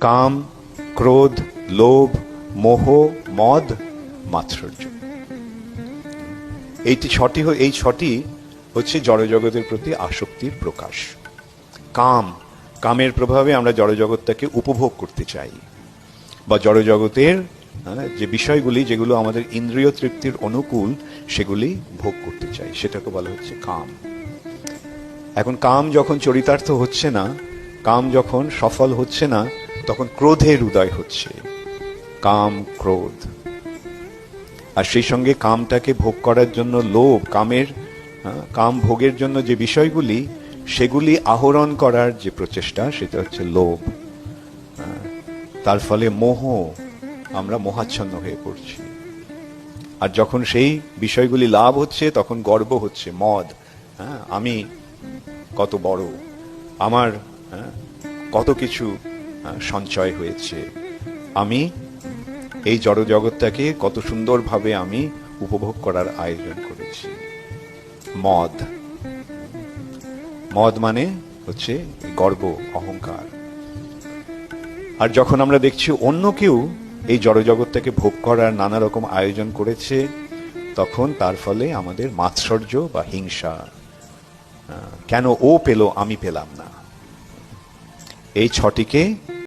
কাম ক্রোধ লোভ মোহ মদ মাৎসর্য। এইটি ছটি এই ছটি হচ্ছে জড়জগতের প্রতি আসক্তির প্রকাশ। কাম কামের প্রভাবে আমরা জড়জগৎটাকে উপভোগ করতে চাই। বা জড়জগতের হ্যাঁ, যে বিষয়গুলি যেগুলো আমাদের ইন্দ্রিয় তৃপ্তির অনুকূল সেগুলি ভোগ করতে চাই। সেটাকে বলা হচ্ছে কাম। এখন কাম যখন চরিতার্থ হচ্ছে না কাম যখন সফল হচ্ছে না তখন ক্রোধের উদয় হচ্ছে। কাম ক্রোধ। আর সেই সঙ্গে কামটাকে ভোগ করার জন্য লোভ কামের কাম ভোগের জন্য যে বিষয়গুলি সেগুলি আহরণ করার যে প্রচেষ্টা সেটা হচ্ছে লোভ। তার ফলে মোহ আমরা মোহাচ্ছন্ন হয়ে পড়ছি। আর যখন সেই বিষয়গুলি লাভ হচ্ছে তখন গর্ব হচ্ছে মদ হ্যাঁ আমি কত বড় আমার হ্যাঁ, কত কিছু সঞ্চয় হয়েছে। আমি এই জড়জগৎটাকে কত সুন্দরভাবে আমি উপভোগ করার আয়োজন করেছি। মদ। মদ মানে হচ্ছে গর্ব, অহংকার। আর যখন আমরা দেখছি অন্য কেউ এই জড়জগৎটাকে ভোগ করার নানা রকম আয়োজন করেছে, তখন তার ফলে আমাদের মাৎসর্য বা হিংসা কেন ও পেল, আমি পেলাম না? এই ছটিকে